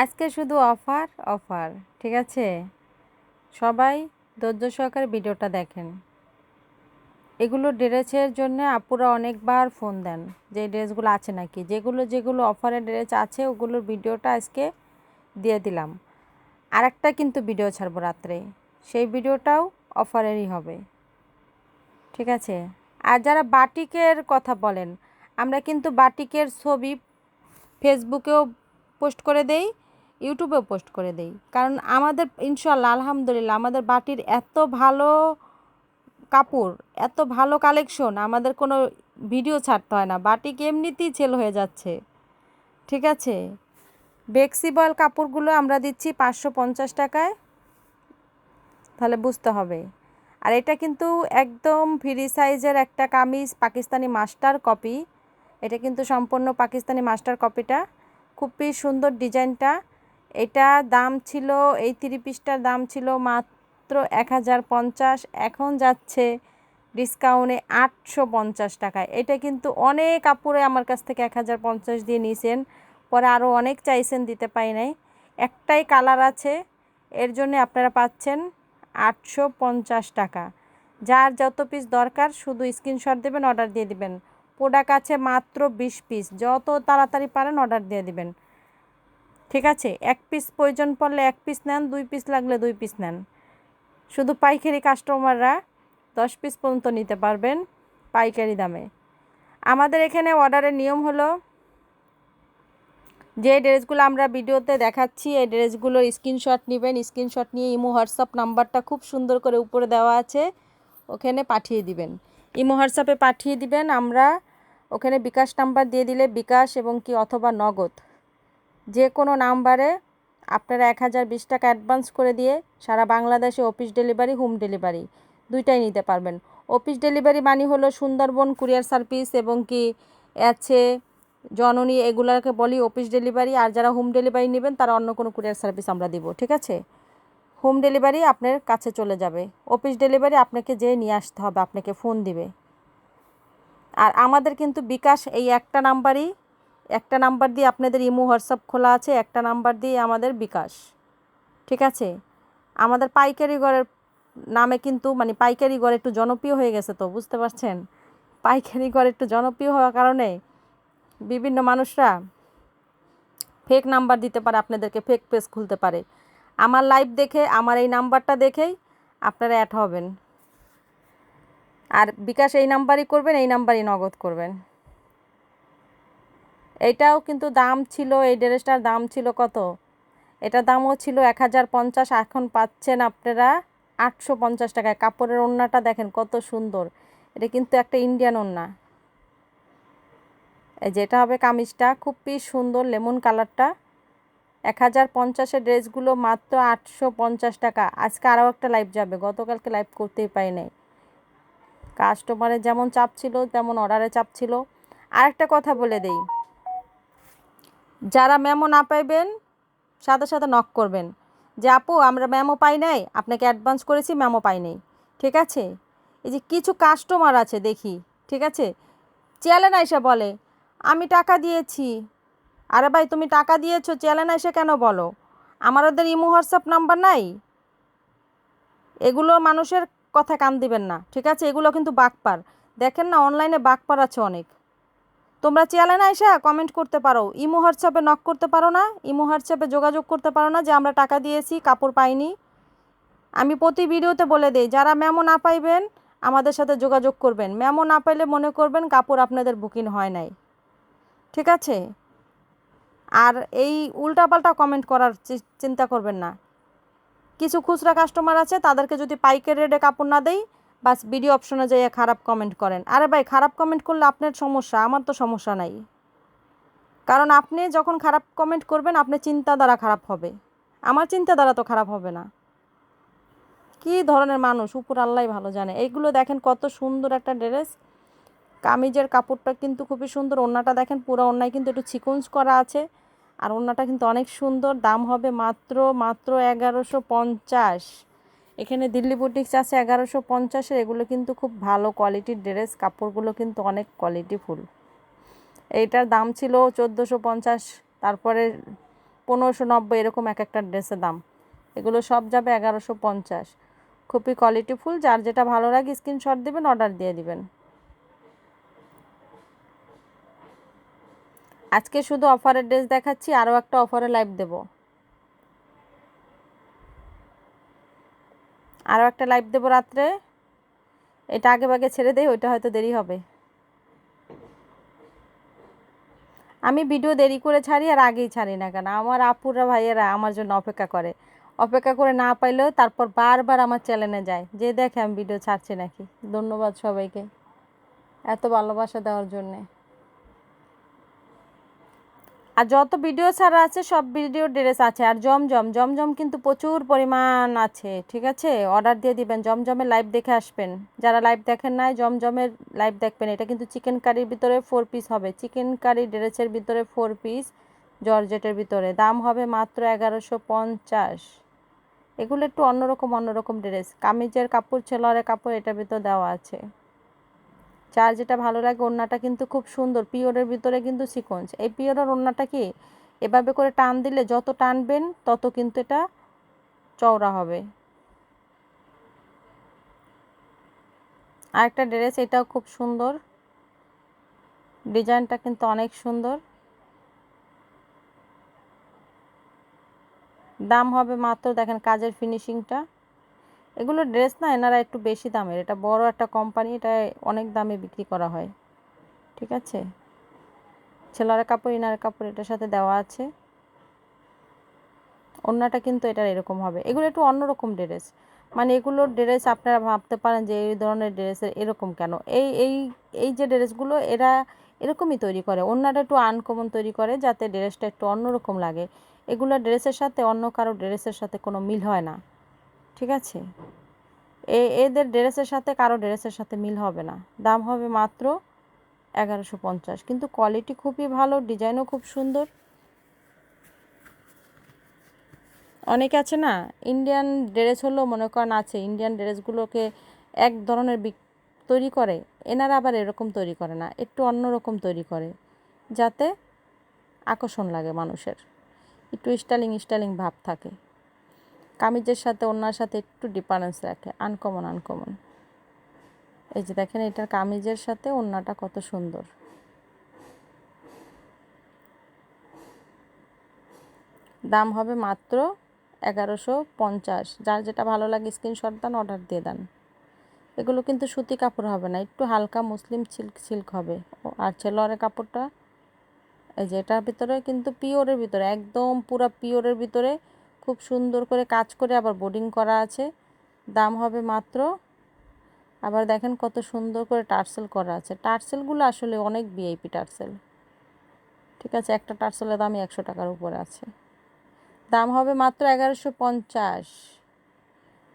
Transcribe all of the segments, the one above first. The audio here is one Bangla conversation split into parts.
আজকে শুধু অফার অফার, ঠিক আছে? সবাই ধৈর্য সহকারে ভিডিওটা দেখেন। এগুলো ড্রেসের জন্য আপুরা অনেকবার ফোন দেন যে ড্রেসগুলো আছে নাকি। যেগুলো যেগুলো অফারের ড্রেস আছে, ওগুলোর ভিডিওটা আজকে দিয়ে দিলাম। আর একটা কিন্তু ভিডিও ছাড়বো রাত্রে। সেই ভিডিওটাও অফারেরই হবে। ঠিক আছে? আর যারা বাটিকের কথা বলেন, আমরা কিন্তু বাটিকের ছবি ফেসবুকেও পোস্ট করে দেই। ইউটিউবেও পোস্ট করে দেই। কারণ আমাদের ইনশাল্লাহ আলহামদুলিল্লাহ, আমাদের বাটির এত ভালো কাপড়, এত ভালো কালেকশন, আমাদের কোনো ভিডিও ছাড়তে হয় না। বাটিক এমনিতেই সেল হয়ে যাচ্ছে। ঠিক আছে? বেক্সিবল কাপড়গুলো আমরা দিচ্ছি পাঁচশো পঞ্চাশ টাকায়। তাহলে বুঝতে হবে। আর এটা কিন্তু একদম ফ্রি সাইজের একটা কামিজ, পাকিস্তানি মাস্টার কপি। এটা কিন্তু সম্পূর্ণ পাকিস্তানি মাস্টার কপিটা। খুবই সুন্দর ডিজাইনটা। এটা দাম ছিল, এই থ্রি পিসটার দাম ছিল মাত্র এক হাজার পঞ্চাশ। এখন যাচ্ছে ডিসকাউন্টে আটশো পঞ্চাশ টাকায় এটা কিন্তু অনেক কাপড়ে আমার কাছ থেকে এক হাজার পঞ্চাশ দিয়ে নিয়েছেন পরে আরও অনেক চাইছেন, দিতে পাই নাই। একটাই কালার আছে, এর জন্য আপনারা পাচ্ছেন আটশো পঞ্চাশ টাকা। যার যত পিস দরকার, শুধু স্ক্রিনশট দেবেন অর্ডার দিয়ে দিবেন। প্রোডাক্ট আছে মাত্র বিশ পিস যত তাড়াতাড়ি পারেন অর্ডার দিয়ে দিবেন। ঠিক আছে? এক পিস প্রয়োজন পড়লে এক পিস নেন, দুই পিস লাগলে দুই পিস নেন। শুধু পাইকারি কাস্টমাররা দশ পিস পর্যন্ত নিতে পারবেন পাইকারি দামে। আমাদের এখানে অর্ডারের নিয়ম হলো, যে ড্রেসগুলো আমরা ভিডিওতে দেখাচ্ছি, এই ড্রেসগুলোর স্ক্রিনশট নেবেন স্ক্রিনশট নিয়ে ইমো, হোয়াটসঅ্যাপ নাম্বারটা খুব সুন্দর করে উপরে দেওয়া আছে, ওখানে পাঠিয়ে দিবেন। ইমো, হোয়াটসঅ্যাপে পাঠিয়ে দিবেন, আমরা ওখানে বিকাশ নাম্বার দিয়ে দিলে বিকাশ এবং কি অথবা নগদ। যে কোনো নাম্বারে আপনারা এক হাজার বিশ টাকা অ্যাডভান্স করে দিয়ে সারা বাংলাদেশে অফিস ডেলিভারি হোম ডেলিভারি দুইটাই নিতে পারবেন। অফিস ডেলিভারি মানি হলো সুন্দরবন কুরিয়ার সার্ভিস এবং কি আছে জননী এগুলোকে বলি অফিস ডেলিভারি আর যারা হোম ডেলিভারি নেবেন তারা অন্য কোনো কুরিয়ার সার্ভিস আমরা দিব, ঠিক আছে? হোম ডেলিভারি আপনার কাছে চলে যাবে। অফিস ডেলিভারি আপনাকে যেয়ে নিয়ে আসতে হবে, আপনাকে ফোন দিবে। আর আমাদের কিন্তু বিকাশ এই একটা নাম্বারই একটা নাম্বার দিয়ে আপনাদের ইমো, হোয়াটসঅ্যাপ খোলা আছে, একটা নাম্বার দিয়ে আমাদের বিকাশ, ঠিক আছে? আমাদের পাইকারি ঘরের নামে কিন্তু মানে পাইকারি ঘর একটু জনপ্রিয় হয়ে গেছে তো, বুঝতে পারছেন? পাইকারি ঘর একটু জনপ্রিয় হওয়ার কারণে বিভিন্ন মানুষরা ফেক নাম্বার দিতে পারে, আপনাদেরকে ফেক পেজ খুলতে পারে। আমার লাইভ দেখে, আমার এই নাম্বারটা দেখেই আপনারা অ্যাড হবেন। আর বিকাশ এই নাম্বারই করবেন, এই নাম্বারই নগদ করবেন। এইটাও কিন্তু দাম ছিল, এই ড্রেসটার দাম ছিল কত? এটার দামও ছিল এক হাজার পঞ্চাশ, এখন পাচ্ছেন আপনারা আটশো পঞ্চাশ টাকায়। কাপড়ের ওড়নাটা দেখেন কত সুন্দর। এটা কিন্তু একটা ইন্ডিয়ান ওড়না যেটা হবে কামিজটা, খুবই সুন্দর লেমন কালারটা। এক হাজার পঞ্চাশের ড্রেসগুলো মাত্র আটশো পঞ্চাশ টাকা। আজকে আরও একটা লাইভ যাবে, গতকালকে লাইভ করতেই পাই নাই। কাস্টমারের যেমন চাপ ছিল, তেমন অর্ডারে চাপ ছিল। আর একটা কথা বলে দেই। যারা মেমো না পাইবেন, সাথে সাথে নক করবেন। যে, আপু, আমরা মেমো পাই নাই, আপনাকে অ্যাডভান্স করেছি মেমো পাই নাই। ঠিক আছে? এই যে, কিছু কাস্টমার আছে, দেখি। ঠিক আছে? চ্যালেন এসে বলে, আমি টাকা দিয়েছি। আরে ভাই, তুমি টাকা দিয়েছ চ্যালেন এসে কেন বলো? আমার ওদের ইমো, হোয়াটসঅ্যাপ নাম্বার নাই? এগুলো মানুষের কথা কান দিবেন না। ঠিক আছে? এগুলো কিন্তু বাকপার। দেখেন না অনলাইনে বাকপার আছে অনেক। তোমরা চ্যানেলে এসে কমেন্ট করতে পারো। ইমো হোয়াটসঅ্যাপে নক করতে পারো না। ইমো হোয়াটসঅ্যাপে যোগাযোগ করতে পারো না যে আমরা টাকা দিয়েছি, কাপড় পাইনি। আমি প্রতি ভিডিওতে বলে দিই, যারা মেমো না পাইবেন, আমাদের সাথে যোগাযোগ করবেন। মেমো না পাইলে মনে করবেন কাপড় আপনাদের বুকিং হয় নাই। ঠিক আছে? আর এই উল্টাপাল্টা কমেন্ট করার চিন্তা করবেন না। কিছু খুচরা কাস্টমার আছে, তাদেরকে যদি পাইকের রেটে কাপড় না দেই বাস ভিডিও অপশনে যাইয়ে খারাপ কমেন্ট করেন। আরে ভাই, খারাপ কমেন্ট করলে আপনার সমস্যা, আমার তো সমস্যা নাই। কারণ আপনি যখন খারাপ কমেন্ট করবেন, আপনার চিন্তা দ্বারা খারাপ হবে। আমার চিন্তা দ্বারা তো খারাপ হবে না। কি ধরনের মানুষ? উপর আল্লাহ ভালো জানে। এইগুলো দেখেন কত সুন্দর একটা ড্রেস। কামিজের কাপড়টা কিন্তু খুবই সুন্দর। ওড়নাটা দেখেন, পুরো ওড়নায় কিন্তু একটু চিকুঞ্জ করা আছে। আর ওড়নাটা কিন্তু অনেক সুন্দর। দাম হবে মাত্র মাত্র এগারোশো পঞ্চাশ। এখানে দিল্লি বুটিক্স আছে এগারোশো পঞ্চাশের, এগুলো কিন্তু খুব ভালো কোয়ালিটির ড্রেস, কাপড়গুলো কিন্তু অনেক কোয়ালিটি ফুল। এইটার দাম ছিল চোদ্দোশো পঞ্চাশ, তারপরে পনেরোশো নব্বই, এরকম এক একটা ড্রেসের দাম। এগুলো সব যাবে এগারোশো পঞ্চাশ। খুবই কোয়ালিটিফুল যার যেটা ভালো লাগে স্ক্রিনশট দেবেন অর্ডার দিয়ে দিবেন। আজকে শুধু অফারের ড্রেস দেখাচ্ছি, আরও একটা অফারে লাইভ দেব। আরও একটা লাইভ দেবো রাত্রে। এটা আগে বাগে ছেড়ে দেই, ওইটা হয়তো দেরি হবে। আমি ভিডিও দেরি করে ছাড়ি আর আগেই ছাড়ি না কেন? আমার আপুরা ভাইয়েরা আমার জন্য অপেক্ষা করে। অপেক্ষা করে না পাইলেও তারপর বারবার আমার চ্যানেলে যায়। যে দেখে আমি ভিডিও ছাড়ছি নাকি? ধন্যবাদ সবাইকে। এত ভালোবাসা দেওয়ার জন্যে। আর যত ভিডিও ছাড়া আছে, সব ভিডিও ড্রেস আছে। আর জমজম জমজম কিন্তু প্রচুর পরিমাণ আছে, ঠিক আছে? অর্ডার দিয়ে দিবেন জমজমের লাইভ দেখে আসবেন। যারা লাইভ দেখেন নাই জমজমের লাইভ দেখবেন। এটা কিন্তু চিকেন কারির ভিতরে ফোর পিস হবে। চিকেন কারি ড্রেসের ভিতরে ফোর পিস জর্জেটের ভিতরে। দাম হবে মাত্র এগারোশো পঞ্চাশ। এগুলো একটু অন্যরকম অন্যরকম ড্রেস কামিজের কাপড়, ছেলোয়ারের কাপড় এটার ভিতর দেওয়া আছে। যার যেটা ভালো লাগে ওড়নাটা কিন্তু খুব সুন্দর, পিওরের ভিতরে কিন্তু সিকোয়েন্স। এই পিওরের ওড়নাটা কি? এভাবে করে টান দিলে যত টানবেন তত কিন্তু এটা চওড়া হবে। আরেকটা ড্রেস, এটাও খুব সুন্দর। ডিজাইনটা কিন্তু অনেক সুন্দর। দাম হবে মাত্র, দেখেন কাজের ফিনিশিংটা। এগুলো ড্রেস না এনারা একটু বেশি দামের। এটা বড় একটা কোম্পানি এটা অনেক দামে বিক্রি করা হয়। ঠিক আছে? ছেলের কাপড়, ইনার কাপড় এটার সাথে দেওয়া আছে। অন্যটা কিন্তু এটার এরকম হবে। এগুলো একটু অন্যরকম ড্রেস মানে এগুলোর ড্রেস আপনারা ভাবতে পারেন যে, এই ধরনের ড্রেসের এরকম কেন? এই এই এই যে ড্রেসগুলো এরা এরকমই তৈরি করে। অন্যটা একটু আনকমন তৈরি করে, যাতে ড্রেসটা একটু অন্যরকম লাগে। এগুলো ড্রেসের সাথে অন্য কারও ড্রেসের সাথে কোনো মিল হয় না। ঠিক আছে? এ, এদের ড্রেসের সাথে কারও ড্রেসের সাথে মিল হবে না। দাম হবে মাত্র এগারোশো পঞ্চাশ। কিন্তু কোয়ালিটি খুবই ভালো, ডিজাইনও খুব সুন্দর। অনেকে আছে না ইন্ডিয়ান ড্রেস হলেও মনে করেন আছে ইন্ডিয়ান ড্রেসগুলোকে এক ধরনের তৈরি করে, এনারা আবার এরকম তৈরি করে না, একটু অন্য রকম তৈরি করে, যাতে আকর্ষণ লাগে মানুষের। একটু স্টাইলিং স্টাইলিং ভাব থাকে। কামিজের সাথে ওনার সাথে একটু ডিফারেন্স রাখে আনকমন আনকমন এই যে দেখেন, এটার কামিজের সাথে ওড়নাটা কত সুন্দর। দাম হবে মাত্র এগারোশো পঞ্চাশ। যার যেটা ভালো লাগে স্ক্রিনশট দেন অর্ডার দিয়ে দেন। এগুলো কিন্তু সুতি কাপড় হবে না, একটু হালকা মুসলিম সিল্ক সিল্ক হবে। আর ছেলোয়ারের কাপড়টা, এই যে এটার ভিতরে কিন্তু পিওরের ভিতরে, একদম পুরো পিওরের ভিতরে খুব সুন্দর করে কাজ করে আবার বোর্ডিং করা আছে। দাম হবে মাত্র, আবার দেখেন কত সুন্দর করে টার্সেল করা আছে। টার্সেলগুলো আসলে অনেক ভিআইপি টার্সেল। ঠিক আছে, একটা টার্সেলের দামই একশো টাকার উপরে আছে। দাম হবে মাত্র এগারোশো পঞ্চাশ।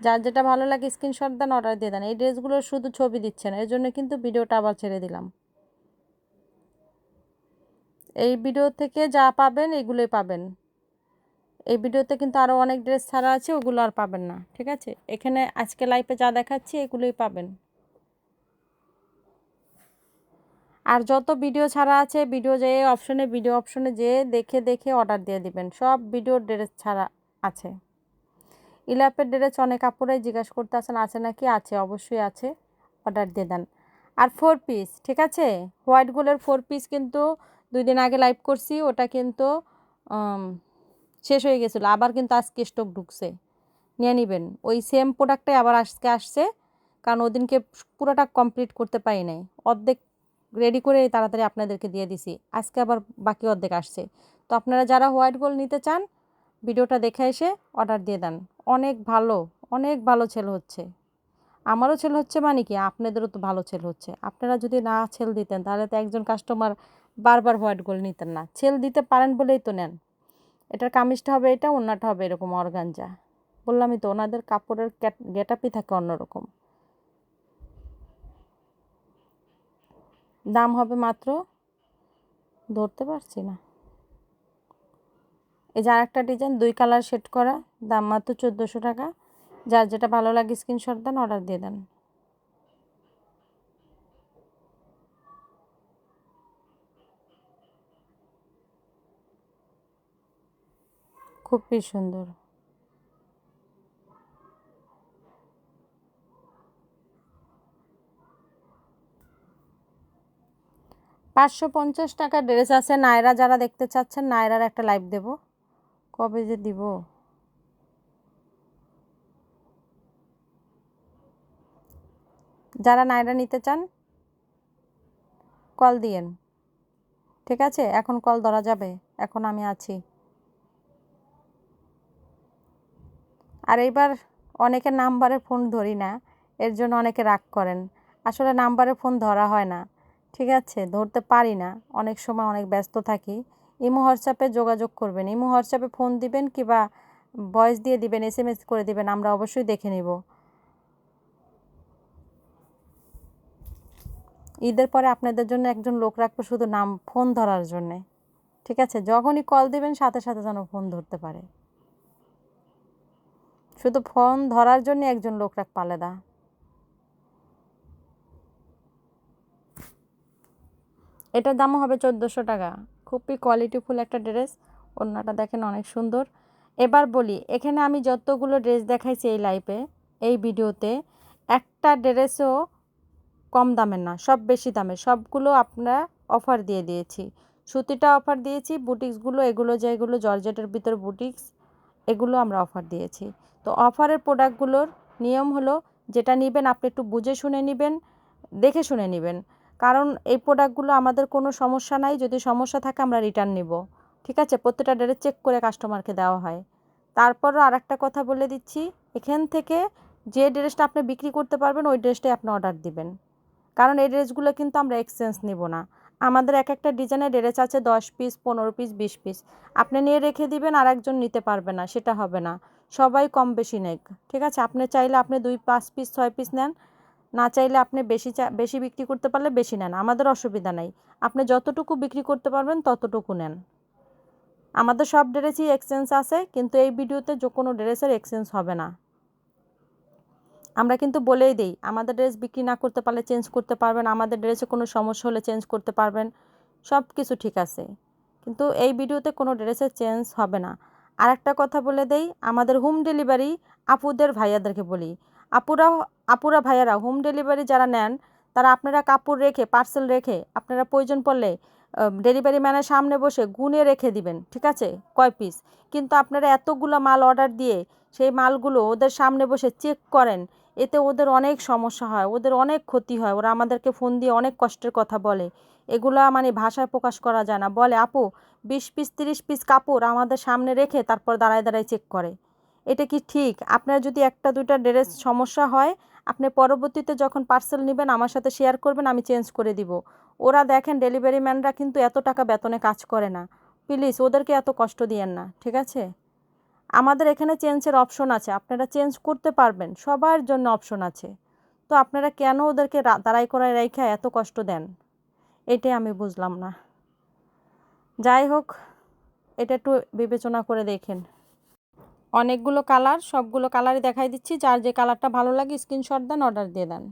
যার যেটা ভালো লাগে স্ক্রিনশট দেন অর্ডার দিয়ে দেন। এই ড্রেসগুলোর শুধু ছবি দিচ্ছেন এর জন্য কিন্তু ভিডিওটা আবার ছেড়ে দিলাম। এই ভিডিও থেকে যা পাবেন, এগুলোই পাবেন। এই ভিডিওতে কিন্তু আরও অনেক ড্রেস ছাড়া আছে, ওগুলো আর পাবেন না, ঠিক আছে? এখানে আজকে লাইফে যা দেখাচ্ছি, এগুলোই পাবেন। আর যত ভিডিও ছাড়া আছে ভিডিও যে অপশনে ভিডিও অপশনে যে দেখে দেখে অর্ডার দিয়ে দিবেন। সব ভিডিও ড্রেস ছাড়া আছে। ইলাপের ড্রেস অনেক কাপড়ে জিজ্ঞাসা করতে আছেন আছে নাকি? আছে, অবশ্যই আছে। অর্ডার দিয়ে দেন। আর ফোর পিস ঠিক আছে? হোয়াইট গোলের ফোর পিস কিন্তু দুই দিন আগে লাইভ করছি, ওটা কিন্তু শেষ হয়ে গেছিল, আবার কিন্তু আজকে স্টক ঢুকছে। নিয়ে নেবেন। ওই সেম প্রোডাক্টটাই আবার আজকে আসছে, কারণ ওদিনকে পুরোটা কমপ্লিট করতে পারি নাই। অর্ধেক রেডি করে তাড়াতাড়ি আপনাদেরকে দিয়ে দিছি। আজকে আবার বাকি অর্ধেক আসছে। তো আপনারা যারা হোয়াইট গোল্ড নিতে চান, ভিডিওটা দেখে এসে অর্ডার দিয়ে দেন। অনেক ভালো অনেক ভালো ছেল হচ্ছে। আমারও ছেল হচ্ছে মানে কি? আপনাদেরও তো ভালো ছেল হচ্ছে। আপনারা যদি না ছেল দিতেন, তাহলে তো একজন কাস্টমার বারবার হোয়াইট গোল্ড নিতেন না। ছেল দিতে পারেন বলেই তো নেন। এটার কামিজটা হবে এটা অন্যটা হবে এরকম অর্গানজা। বললামই তো, ওনাদের কাপড়ের গেটাপই থাকে অন্যরকম। দাম হবে মাত্র, ধরতে পারছি না। এই যে আরেকটা ডিজাইন, দুই কালার সেট করা, দাম মাত্র চোদ্দোশো টাকা। যার যেটা ভালো লাগে স্ক্রিনশট দেন, অর্ডার দিয়ে দেন। খুবই সুন্দর। পাঁচশো পঞ্চাশ টাকা ড্রেস আছে। নায়রা যারা দেখতে চাচ্ছেন, নায়রার একটা লাইভ দেব। কবে যে দিব? যারা নায়রা নিতে চান, কল দিয়েন। ঠিক আছে? এখন কল ধরা যাবে। এখন আমি আছি। আর এইবার অনেকে নাম্বারে ফোন ধরি না, এর জন্য অনেকে রাগ করেন। আসলে নাম্বারে ফোন ধরা হয় না, ঠিক আছে? ধরতে পারি না, অনেক সময় অনেক ব্যস্ত থাকি। ইমো, হোয়াটসঅ্যাপে যোগাযোগ করবেন। ইমো, হোয়াটসঅ্যাপে ফোন দিবেন কিবা ভয়েস দিয়ে দিবেন, এস এম এস করে দিবেন, আমরা অবশ্যই দেখে নিব। ঈদের পরে আপনাদের জন্য একজন লোক রাখব শুধু নাম, ফোন ধরার জন্যে। ঠিক আছে? যখনই কল দিবেন, সাথে সাথে যেন ফোন ধরতে পারে। শুধু ফোন ধরার জন্য একজন লোক রাখ পালেদা। এটার দামও হবে চোদ্দোশো টাকা। খুবই কোয়ালিটিফুল একটা ড্রেস। অন্যটা দেখেন অনেক সুন্দর। এবার বলি, এখানে আমি যতগুলো ড্রেস দেখাইছি এই লাইফে এই ভিডিওতে, একটা ড্রেসও কম দামের না, সব বেশি দামের। সবগুলো আপনার অফার দিয়ে দিয়েছি। সুতিটা অফার দিয়েছি বুটিক্সগুলো এগুলো যেগুলো জর্জেটের ভিতর বুটিক্স এগুলো আমরা অফার দিয়েছি। তো অফারের প্রোডাক্টগুলোর নিয়ম হলো, যেটা নেবেন আপনি একটু বুঝে শুনে নেবেন, দেখে শুনে নেবেন। কারণ এই প্রোডাক্টগুলো আমাদের কোনো সমস্যা নাই, যদি সমস্যা থাকে আমরা রিটার্ন নিব। ঠিক আছে? প্রত্যেকটা ডেটে চেক করে কাস্টমারকে দেওয়া হয়। তারপরও আর একটা কথা বলে দিচ্ছি, এখান থেকে যে ড্রেসটা আপনি বিক্রি করতে পারবেন, ওই ড্রেসটাই আপনি অর্ডার দিবেন। কারণ এই ড্রেসগুলো কিন্তু আমরা এক্সচেঞ্জ নেব না। আমাদের এক একটা ডিজাইনের ড্রেস আছে দশ পিস, পনেরো পিস, বিশ পিস। আপনি নিয়ে রেখে দিবেন আর একজন নিতে পারবে না, সেটা হবে না। সবাই কম বেশি নেক, ঠিক আছে? আপনি চাইলে আপনি দুই, পাঁচ পিস, ছয় পিস নেন। না চাইলে আপনি বেশি বেশি বিক্রি করতে পারলে বেশি নেন, আমাদের অসুবিধা নাই। আপনি যতটুকু বিক্রি করতে পারবেন, ততটুকু নেন। আমাদের সব ড্রেসই এক্সচেঞ্জ আছে, কিন্তু এই ভিডিওতে যে কোনো ড্রেসের এক্সচেঞ্জ হবে না। আমরা কিন্তু বলেই দিই, আমাদের ড্রেস বিক্রি না করতে পারলে চেঞ্জ করতে পারবেন, আমাদের ড্রেসে কোনো সমস্যা হলে চেঞ্জ করতে পারবেন সব কিছু ঠিক আছে। কিন্তু এই ভিডিওতে কোনো ড্রেসের চেঞ্জ হবে না। আর একটা কথা বলে দেই, আমাদের হোম ডেলিভারি আপুদের ভাইয়াদেরকে বলি। আপুরা আপুরা ভাইয়ারা হোম ডেলিভারি যারা নেন, তারা আপনারা কাপড় রেখে পার্সেল রেখে, আপনারা প্রয়োজন পড়লে ডেলিভারি ম্যানের সামনে বসে গুনে রেখে দিবেন, ঠিক আছে? কয় পিস কিন্তু আপনারা এতগুলো মাল অর্ডার দিয়ে সেই মালগুলো ওদের সামনে বসে চেক করেন এতে ওদের অনেক সমস্যা হয়, ওদের অনেক ক্ষতি হয়, ওরা আমাদেরকে ফোন দিয়ে অনেক কষ্টের কথা বলে। এগুলা মানে ভাষায় প্রকাশ করা যায় না। বলে, আপু, বিশ পিস, তিরিশ পিস কাপড় আমাদের সামনে রেখে তারপর দাঁড়ায় দাঁড়ায় চেক করে। এটা কি ঠিক? আপনার যদি একটা, দুইটা ড্রেস সমস্যা হয়, আপনি পরবর্তীতে যখন পার্সেল নেবেন, আমার সাথে শেয়ার করবেন, আমি চেঞ্জ করে দিব। ওরা দেখেন ডেলিভারি ম্যানরা কিন্তু এত টাকা বেতনে কাজ করে না। প্লিজ ওদেরকে এত কষ্ট দিয়েন না, ঠিক আছে? আমাদের এখানে চেঞ্জের অপশন আছে। আপনারা চেঞ্জ করতে পারবেন, সবার জন্য অপশন আছে। তো আপনারা কেন ওদেরকে দাঁড়াই করায় রেখে এত কষ্ট দেন? এটাই আমি বুঝলাম না। যাই হোক, এটা একটু বিবেচনা করে দেখেন। অনেকগুলো কালার সবগুলো কালারই দেখাই দিচ্ছি। যার যে কালারটা ভালো লাগে স্ক্রিনশট দেন অর্ডার দিয়ে দেন।